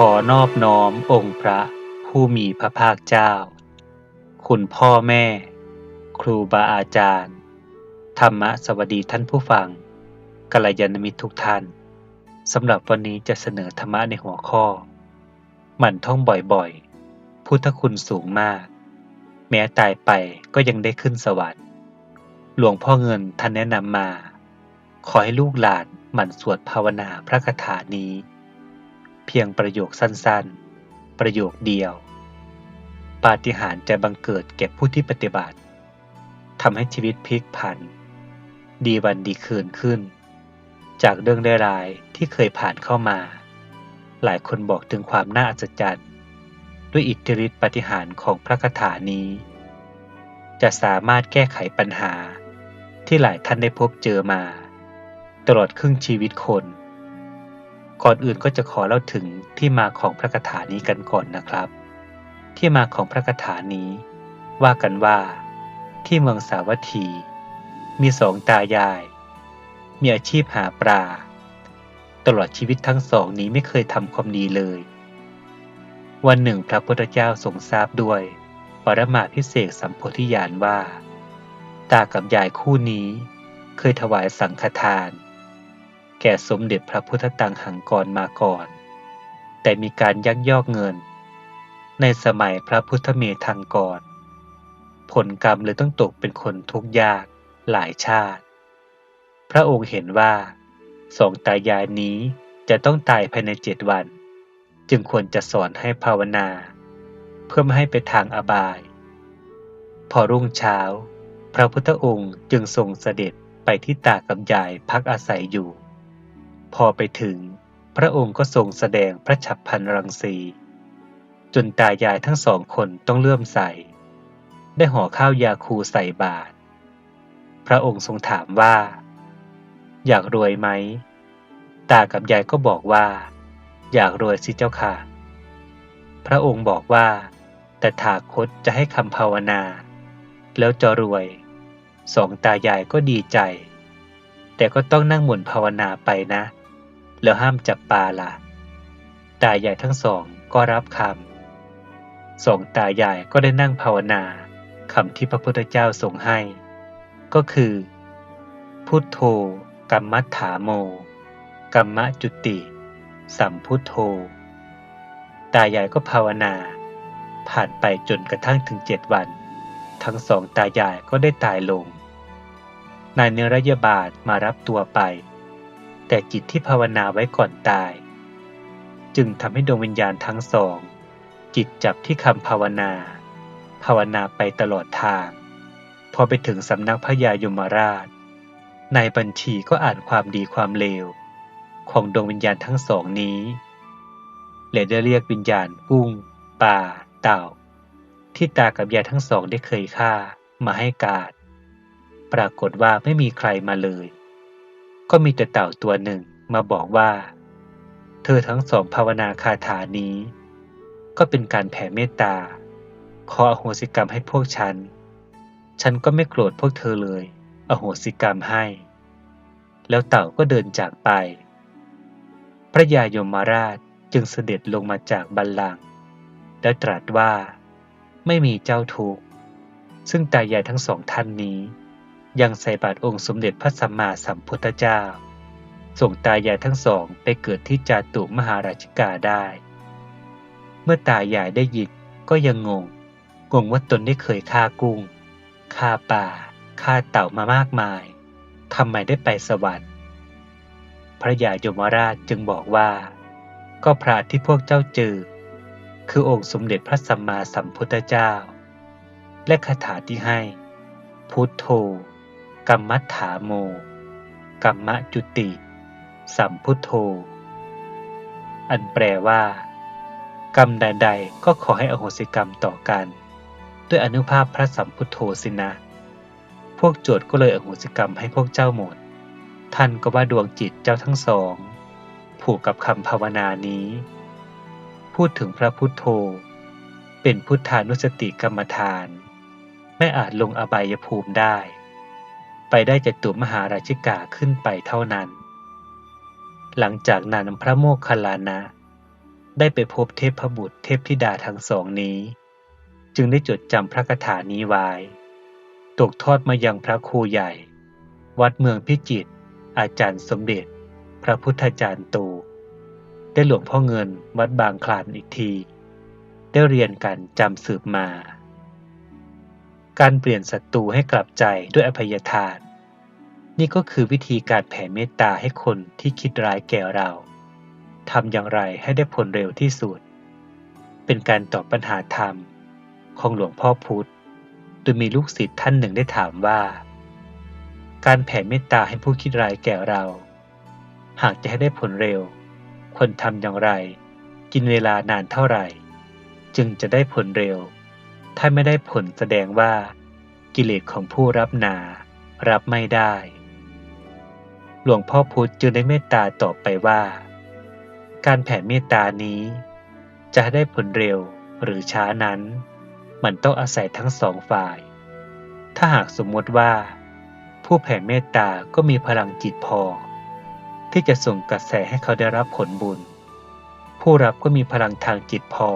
ขอนอบน้อมองค์พระผู้มีพระภาคเจ้า คุณพ่อแม่ ครูบาอาจารย์ ธรรมะสวัสดีท่านผู้ฟังกัลยาณมิตรทุกท่านสำหรับวันนี้จะเสนอธรรมะในหัวข้อ หมั่นท่องบ่อยๆ พุทธคุณสูงมาก แม้ตายไปก็ยังได้ขึ้นสวรรค์ หลวงพ่อเงินท่านแนะนำมา ขอให้ลูกหลานหมั่นสวดภาวนาพระคาถานี้ เพียงประโยคสั้นๆ ประโยคเดียว ปาฏิหาริย์จะบังเกิดแก่ผู้ที่ปฏิบัติทำให้ชีวิตพลิกผัน ดีวันดีคืนขึ้น จากเรื่องร้ายๆที่เคยผ่านเข้ามา หลายคนบอกถึงความน่าอัศจรรย์ด้วยอิทธิฤทธิปฏิหารของพระคาถานี้ จะสามารถแก้ไขปัญหาที่หลายท่านได้พบเจอมา ตลอดครึ่งชีวิตคน ก่อนอื่นก็จะขอเล่าถึงที่มาของพระคาถานี้กันก่อนนะครับ ที่มาของพระคาถานี้ ว่ากันว่า ที่เมืองสาวัตถี มีสองตายาย มีอาชีพหาปลา ตลอดชีวิตทั้งสองนี้ไม่เคยทำความดีเลย วันหนึ่งพระพุทธเจ้าทรงทราบด้วย ปรมาพิเศษสัมโพธิญาณว่า ตากับยายคู่นี้ เคยถวายสังฆทาน แก่สมเด็จพระพุทธตังหังกรมาก่อน แต่มีการยักยอกเงิน ในสมัยพระพุทธเมธังกร ผลกรรมเลยต้องตกเป็นคนทุกข์ยากหลายชาติ พระองค์เห็นว่าสองตายายนี้จะต้องตายภายในเจ็ดวัน จึงควรจะสอนให้ภาวนา เพื่อไม่ให้ไปทางอบาย พอรุ่งเช้า พระพุทธองค์จึงทรงเสด็จไปที่ตากับยายพักอาศัยอยู่ พอไปถึง พระองค์ก็ทรงแสดงพระฉับพันรังสี จนตายายทั้งสองคนต้องเลื่อมใส ได้ห่อข้าวยาคูใส่บาตรพระองค์ทรงถามว่า อยากรวยไหม ตากับยายก็บอกว่า อยากรวยสิเจ้าค่ะ พระองค์บอกว่า แต่ถาคตจะให้คำภาวนา แล้วจะรวย สองตายายก็ดีใจ แต่ก็ต้องนั่งหมุนภาวนาไปนะ แล้วห้ามจับปลาละตายายทั้งสองก็รับคำสองตายายก็ได้นั่งภาวนาคำที่พระพุทธเจ้าทรงให้ ก็คือ พุทโธกัมมัฏฐาโม กัมมะจุติ สัมพุทโธ ตายายก็ภาวนา ผ่านไปจนกระทั่งถึงเจ็ดวัน ทั้งสองตายายก็ได้ตายลง นายเนรยบาทมารับตัวไป แต่จิตที่ภาวนาไว้ก่อนตาย จึงทำให้ดวงวิญญาณทั้งสอง จิตจับที่คำภาวนา ภาวนาไปตลอดทาง พอไปถึงสำนักพระยายมราช นายบัญชีก็อ่านความดีความเลว ของดวงวิญญาณทั้งสองนี้และได้เรียกวิญญาณกุ้งปลาเต่า ที่ตากับยายทั้งสองได้เคยฆ่ามาให้การ ปรากฏว่าไม่มีใครมาเลย ก็มีแต่เต่าตัวหนึ่งมาบอกว่า เธอทั้งสองภาวนาคาถานี้ ก็เป็นการแผ่เมตตา ขออโหสิกรรมให้พวกฉัน ฉันก็ไม่โกรธพวกเธอเลย อโหสิกรรมให้ แล้วเต่าก็เดินจากไป พระยายมราชจึงเสด็จลงมาจากบัลลังก์แล้วตรัสว่า ไม่มีเจ้าทุกข์ซึ่งตายายทั้งสองท่านนี้ ยังใส่บาตรองค์สมเด็จพระสัมมาสัมพุทธเจ้า ส่งตายายทั้งสองไปเกิดที่จาตุมหาราชิกาได้ เมื่อตายายได้ยินก็ยังงง งงว่าตนได้เคยฆ่ากุ้งฆ่าป่าฆ่าเต่ามามากมายทำไมได้ไปสวรรค์ พระยาโยมราชจึงบอกว่า ก็พระที่พวกเจ้าเจอ คือองค์สมเด็จพระสัมมาสัมพุทธเจ้า และคาถาที่ให้ พุทโธ กัมมัฏฐาโมกัมมะจุติ สัมพุทโธ อันแปลว่า กรรมใด ๆ ก็ขอให้อโหสิกรรมต่อกัน ด้วยอนุภาพพระสัมพุทโธสินะ พวกโจทย์ก็เลยอโหสิกรรมให้พวกเจ้าหมด ท่านก็ว่าดวงจิตเจ้าทั้งสอง ผูกกับคำภาวนานี้ พูดถึงพระพุทโธ เป็นพุทธานุสติกรรมฐาน ไม่อาจลงอบายภูมิได้ ไปได้จตุมหาราชิกาขึ้นไปเท่านั้น หลังจากนั้นพระโมคคัลลานะ ได้ไปพบเทพบุตรเทพธิดาทั้งสองนี้ จึงได้จดจำพระคาถานี้ไว้ ตกทอดมายังพระครูใหญ่ วัดเมืองพิจิตรอาจารย์สมเด็จ พระพุทธจารย์ตู ได้หลวงพ่อเงินวัดบางคลานอีกที ได้เรียนกันจำสืบมาการเปลี่ยนศัตรูให้กลับใจด้วยอภัยทาน นี่ก็คือวิธีการแผ่เมตตาให้คนที่คิดร้ายแก่เรา ทำอย่างไรให้ได้ผลเร็วที่สุด เป็นการตอบปัญหาธรรมของหลวงพ่อพุธ โดยมีลูกศิษย์ท่านหนึ่งได้ถามว่า การแผ่เมตตาให้ผู้คิดร้ายแก่เรา หากจะให้ได้ผลเร็ว ควรทำอย่างไร กินเวลานานเท่าไหร่ จึงจะได้ผลเร็ว ถ้าไม่ได้ผลแสดงว่า กิเลสของผู้รับนา รับไม่ได้ หลวงพ่อพุธจึงได้เมตตาตอบไปว่า การแผ่เมตตานี้ จะได้ผลเร็วหรือช้านั้น มันต้องอาศัยทั้งสองฝ่าย ถ้าหากสมมติว่า ผู้แผ่เมตตาก็มีพลังจิตพอ ที่จะส่งกระแสให้เขาได้รับผลบุญ ผู้รับก็มีพลังทางจิตพอ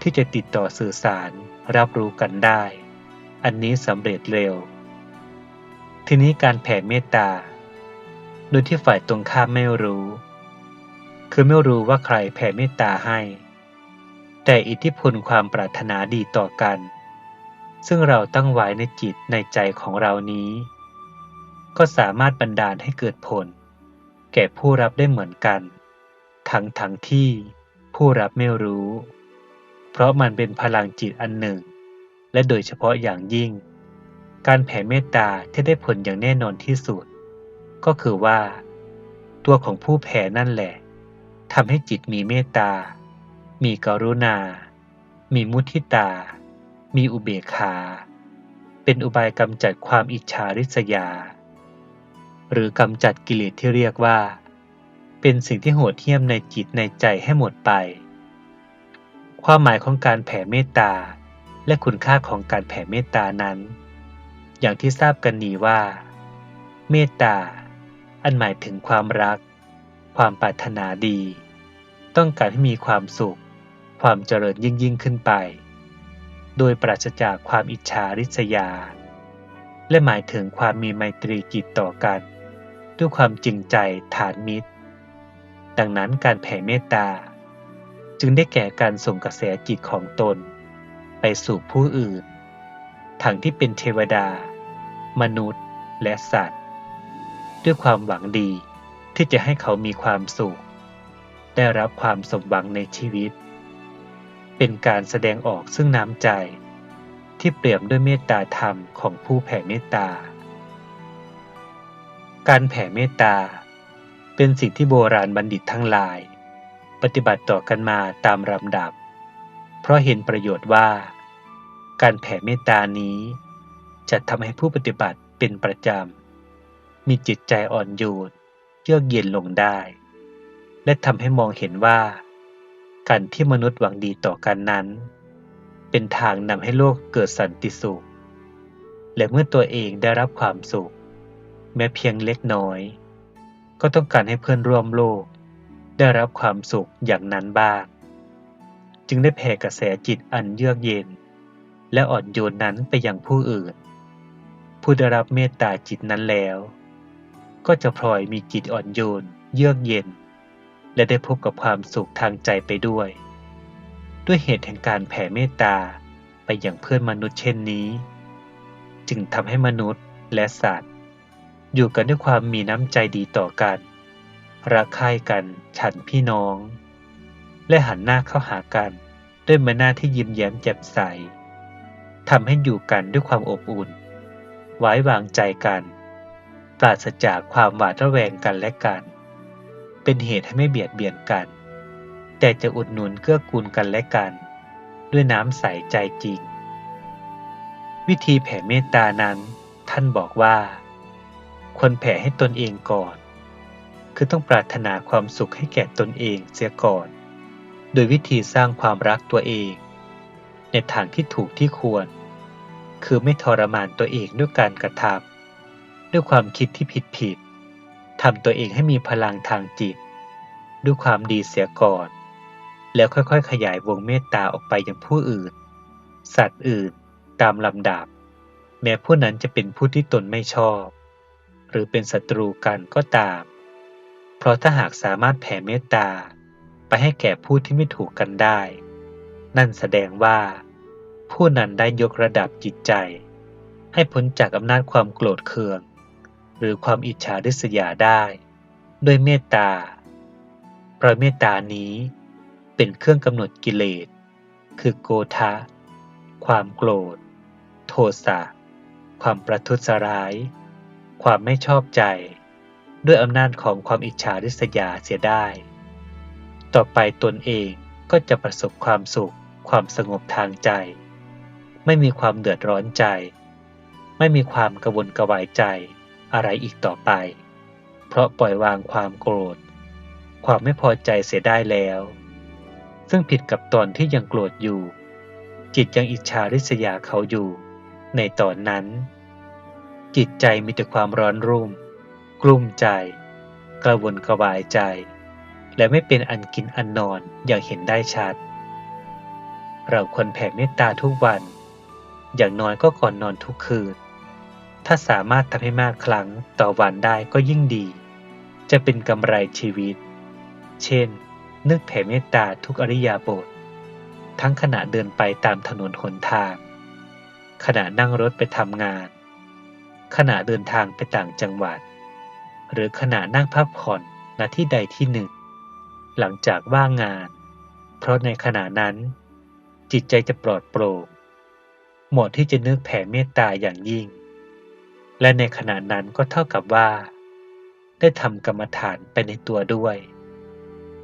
ที่จะติดต่อสื่อสารรับรู้กันได้ อันนี้สำเร็จเร็ว ทีนี้การแผ่เมตตา โดยที่ฝ่ายตรงข้ามไม่รู้ คือไม่รู้ว่าใครแผ่เมตตาให้ แต่อิทธิพลความปรารถนาดีต่อกัน ซึ่งเราตั้งไว้ในจิตในใจของเรานี้ ก็สามารถบันดาลให้เกิดผล แก่ผู้รับได้เหมือนกัน ทั้งทั้งที่ผู้รับไม่รู้ เพราะมันเป็นพลังจิตอันหนึ่ง และโดยเฉพาะอย่างยิ่ง การแผ่เมตตาที่ได้ผลอย่างแน่นอนที่สุด ก็คือว่า ตัวของผู้แผ่นั่นแหละทำให้จิตมีเมตตา มีกรุณา มีมุทิตา มีอุเบกขา เป็นอุบายกำจัดความอิจฉาริษยา หรือกำจัดกิเลสที่เรียกว่า เป็นสิ่งที่โหดเหี้ยมในจิตในใจให้หมดไป ความหมายของการแผ่เมตตา และคุณค่าของการแผ่เมตตานั้น อย่างที่ทราบกันดีว่า เมตตา อันหมายถึงความรัก ความปรารถนาดี ต้องการให้มีความสุข ความเจริญยิ่งยิ่งขึ้นไป โดยปราศจากความอิจฉาริษยา และหมายถึงความมีไมตรีจิตต่อกัน ด้วยความจริงใจฐานมิตร ดังนั้นการแผ่เมตตา จึงได้แก่การส่งกระแสจิตของตน ไปสู่ผู้อื่นทั้งที่เป็นเทวดา มนุษย์และสัตว์ ด้วยความหวังดีที่จะให้เขามีความสุข ได้รับความสมหวังในชีวิต เป็นการแสดงออกซึ่งน้ำใจ ที่เปี่ยมด้วยเมตตาธรรมของผู้แผ่เมตตา การแผ่เมตตา เป็นสิ่งที่โบราณบัณฑิตทั้งหลาย ปฏิบัติต่อกันมาตามลำดับ เพราะเห็นประโยชน์ว่า การแผ่เมตตานี้ จะทำให้ผู้ปฏิบัติเป็นประจำ มีจิตใจอ่อนโยนเยือกเย็นลงได้ และทำให้มองเห็นว่า การที่มนุษย์หวังดีต่อกันนั้น เป็นทางนำให้โลกเกิดสันติสุข และเมื่อตัวเองได้รับความสุข แม้เพียงเล็กน้อย ก็ต้องการให้เพื่อนร่วมโลก ได้รับความสุขอย่างนั้นบ้าง จึงได้แผ่กระแสจิตอันเยือกเย็น และอ่อนโยนนั้นไปยังผู้อื่นผู้ได้รับเมตตาจิตนั้นแล้ว ก็จะพลอยมีจิตอ่อนโยน เยือกเย็น และได้พบกับความสุขทางใจไปด้วย ด้วยเหตุแห่งการแผ่เมตตาไปอย่างเพื่อนมนุษย์เช่นนี้ จึงทำให้มนุษย์และสัตว์ อยู่กันด้วยความมีน้ำใจดีต่อกัน รักใคร่กันฉันพี่น้อง และหันหน้าเข้าหากันด้วยใบหน้าที่ยิ้มแย้มแจ่มใสทำให้อยู่กันด้วยความอบอุ่น ไว้วางใจกัน ปราศจากความหวาดระแวงกันและกัน เป็นเหตุให้ไม่เบียดเบียนกัน แต่จะอุดหนุนเกื้อกูลกันและกัน ด้วยน้ำใสใจจริง วิธีแผ่เมตตานั้นท่านบอกว่าควรแผ่ให้ตนเองก่อน คือต้องปรารถนาความสุขให้แก่ตนเองเสียก่อน โดยวิธีสร้างความรักตัวเอง ในทางที่ถูกที่ควร คือไม่ทรมานตัวเองด้วยการกระทำ ด้วยความคิดที่ผิดผิดทำตัวเองให้มีพลังทางจิต ด้วยความดีเสียก่อน แล้วค่อยๆ ขยายวงเมตตาออกไปยังผู้อื่น สัตว์อื่นตามลำดับ แม้ผู้นั้นจะเป็นผู้ที่ตนไม่ชอบ หรือเป็นศัตรูกันก็ตาม เพราะถ้าหากสามารถแผ่เมตตาไปให้แก่ผู้ที่ไม่ถูกกันได้ นั่นแสดงว่า ผู้นั้นได้ยกระดับจิตใจ ให้พ้นจากอำนาจความโกรธเคือง หรือความอิจฉาริษยาได้ ด้วยเมตตา เพราะเมตตานี้เป็นเครื่องกำหนดกิเลส คือโกทะความโกรธ โทสะ ความประทุษร้าย ความไม่ชอบใจ ด้วยอำนาจของความอิจฉาริษยาเสียได้ ต่อไปตนเองก็จะประสบความสุข ความสงบทางใจ ไม่มีความเดือดร้อนใจ ไม่มีความกระวนกระวายใจ อะไรอีกต่อไป เพราะปล่อยวางความโกรธ ความไม่พอใจเสียได้แล้ว ซึ่งผิดกับตอนที่ยังโกรธอยู่ จิตยังอิจฉาริษยาเขาอยู่ ในตอนนั้น จิตใจมีแต่ความร้อนรุ่ม กลุ้มใจ กระวนกระวายใจ และไม่เป็นอันกินอันนอนอย่างเห็นได้ชัด เราควรแผ่เมตตาทุกวัน อย่างน้อยก็ก่อนนอนทุกคืน ถ้าสามารถทำให้มากครั้งต่อวันได้ก็ยิ่งดี จะเป็นกำไรชีวิต เช่น นึกแผ่เมตตาทุกอริยาบท ทั้งขณะเดินไปตามถนนหนทาง ขณะนั่งรถไปทำงาน ขณะเดินทางไปต่างจังหวัด หรือขณะนั่งพักผ่อนณที่ใดที่หนึ่ง หลังจากว่างงาน เพราะในขณะนั้น จิตใจจะปลอดโปร่งเหมาะที่จะนึกแผ่เมตตาอย่างยิ่ง และในขณะนั้นก็เท่ากับว่า ได้ทำกรรมฐานไปในตัวด้วย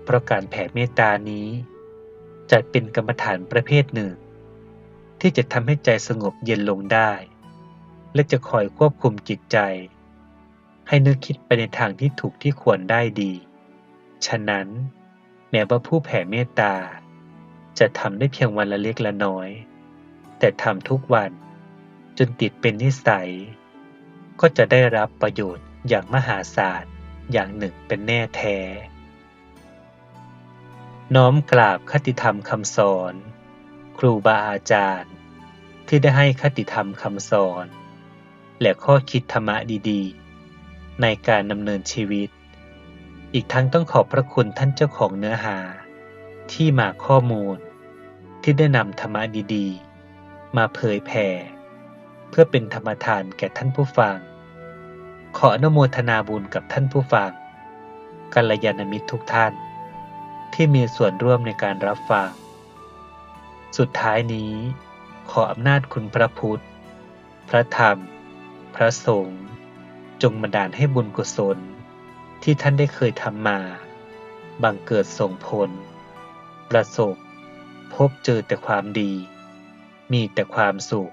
เพราะการแผ่เมตตานี้ จัดเป็นกรรมฐานประเภทหนึ่ง ที่จะทำให้ใจสงบเย็นลงได้ และจะคอยควบคุมจิตใจ ให้นึกคิดไปในทางที่ถูกที่ควรได้ดี ฉะนั้น แม้ว่าผู้แผ่เมตตา จะทำได้เพียงวันละเล็กละน้อย แต่ทำทุกวันจนติดเป็นนิสัย ก็จะได้รับประโยชน์อย่างมหาศาลอย่างหนึ่งเป็นแน่แท้ น้อมกราบคติธรรมคำสอน ครูบาอาจารย์ ที่ได้ให้คติธรรมคำสอน และข้อคิดธรรมะดีๆ ในการดำเนินชีวิต อีกทั้งต้องขอบพระคุณท่านเจ้าของเนื้อหา ที่มาข้อมูลที่ได้นำธรรมะดีๆ มาเผยแผ่ เพื่อเป็นธรรมทานแก่ท่านผู้ฟัง ขออนุโมทนาบุญกับท่านผู้ฟังกัลยาณมิตรทุกท่าน ที่มีส่วนร่วมในการรับฟัง สุดท้ายนี้ ขออำนาจคุณพระพุทธ พระธรรม พระสงฆ์จงบันดาลให้บุญกุศล ที่ท่านได้เคยทำมา บังเกิดส่งผล ประสบ พบเจอแต่ความดี มีแต่ความสุข